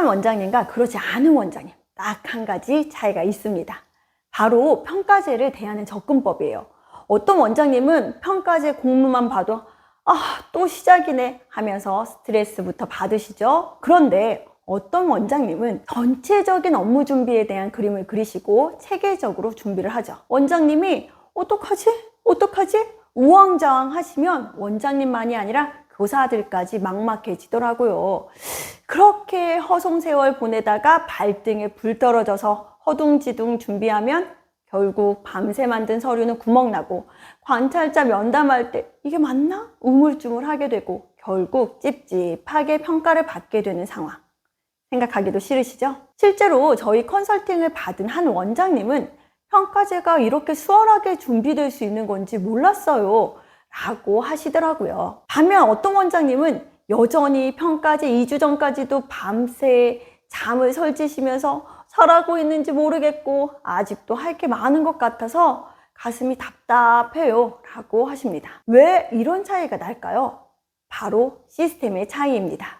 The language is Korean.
완벽한 원장님과 그렇지 않은 원장님 딱 한 가지 차이가 있습니다. 바로 평가제를 대하는 접근법이에요. 어떤 원장님은 평가제 공문만 봐도 아, 또 시작이네 하면서 스트레스부터 받으시죠. 그런데 어떤 원장님은 전체적인 업무 준비에 대한 그림을 그리시고 체계적으로 준비를 하죠. 원장님이 어떡하지? 어떡하지? 우왕좌왕 하시면 원장님만이 아니라 교사들까지 막막해지더라고요. 그렇게 허송 세월 보내다가 발등에 불 떨어져서 허둥지둥 준비하면 결국 밤새 만든 서류는 구멍나고 관찰자 면담할 때 이게 맞나? 우물쭈물하게 되고 결국 찝찝하게 평가를 받게 되는 상황. 생각하기도 싫으시죠? 실제로 저희 컨설팅을 받은 한 원장님은 평가제가 이렇게 수월하게 준비될 수 있는 건지 몰랐어요. 라고 하시더라고요. 반면 어떤 원장님은 여전히 평가제 2주 전까지도 밤새 잠을 설치시면서 잘하고 있는지 모르겠고 아직도 할 게 많은 것 같아서 가슴이 답답해요. 라고 하십니다. 왜 이런 차이가 날까요? 바로 시스템의 차이입니다.